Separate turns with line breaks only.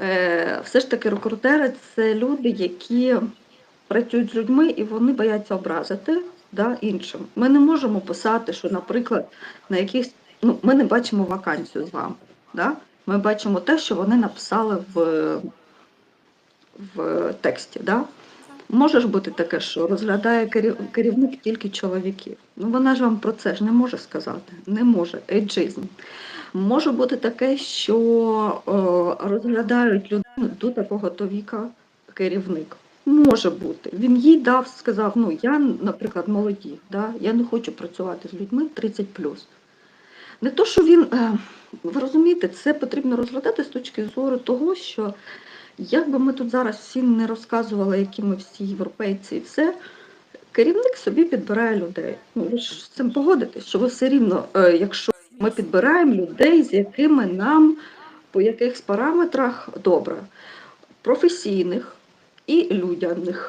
Е, Все ж таки, рекрутери це люди, які працюють з людьми і вони бояться образити да, іншим. Ми не можемо писати, що, наприклад, на якихось ну, ми не бачимо вакансію з вами. Да? Ми бачимо те, що вони написали в, в тексті. Да? Може ж бути таке, що розглядає керівник тільки чоловіків. Ну вона ж вам про це ж не може сказати. Не може. Ейджизм. Може бути таке, що е, розглядають людину до такого то віка керівник. Може бути. Він їй дав, сказав: ну я, наприклад, молоді, да? я не хочу працювати з людьми 30 Не то, що він, е, ви розумієте, це потрібно розглядати з точки зору того, що як би ми тут зараз всім не розказували, які ми всі європейці і все, керівник собі підбирає людей. Ну, ви ж з цим погодитесь, що ви все рівно, е, якщо ми підбираємо людей, з якими нам по яких параметрах добре, професійних і людяних.